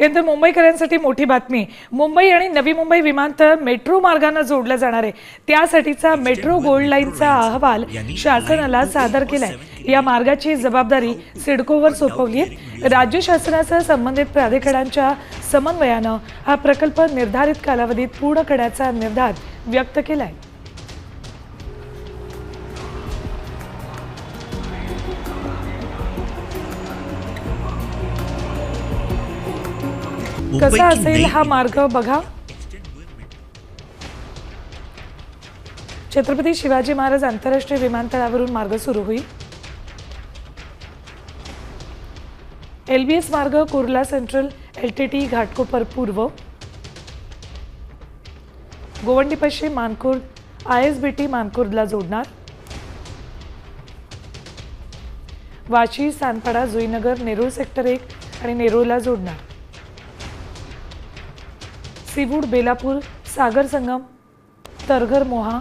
यानंतर मुंबईकरांसाठी मोठी बातमी. मुंबई आणि नवी मुंबई विमानतळ मेट्रो मार्गाने जोडलं जाणार आहे. त्यासाठीचा मेट्रो गोल्ड लाईनचा अहवाल शासनाला सादर केलाय. या मार्गाची जबाबदारी सिडकोवर सोपवली आहे. राज्य शासनासह संबंधित प्राधिकरणांच्या समन्वयानं हा प्रकल्प निर्धारित कालावधीत पूर्ण करण्याचा निर्धार व्यक्त केलाय. कसा असेल हा मार्ग बघा. छत्रपती शिवाजी महाराज आंतरराष्ट्रीय विमानतळावरून मार्ग सुरू होईल. एल बी एस मार्ग Kurla central L T T Ghatkopar पूर्व. गोवंडी पश्चिम Mankhurd I S B T मानखुर्दला जोडणार. वाशी सानपाडा जुईनगर नेरूळ सेक्टर एक आणि नेरूळला जोडणार. Seaweed Belapur Sagar Sangam Targhar Moha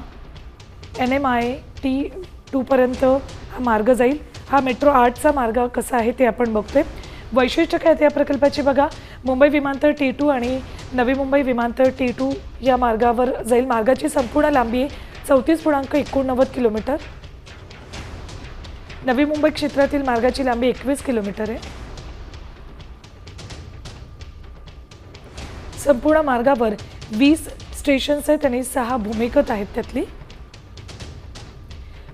N M I T टूपर्यंत हा मार्ग जाईल. हा मेट्रो आठचा मार्ग कसा आहे ते आपण बघतोय. वैशिष्ट्य काय त्या या प्रकल्पाची बघा. मुंबई विमानतळ टी टू आणि नवी मुंबई विमानतळ टी टू या मार्गावर जाईल. मार्गाची संपूर्ण लांबी आहे चौतीस पूर्णांक एकोणनव्वद किलोमीटर. नवी मुंबई क्षेत्रातील मार्गाची लांबी एकवीस किलोमीटर आहे. संपूर्ण मार्गावर वीस स्टेशन्स आहेत आणि सहा भूमिगत आहेत त्यातली.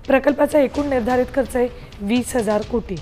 प्रकल्पाचा एकूण निर्धारित खर्च आहे वीस हजार कोटी.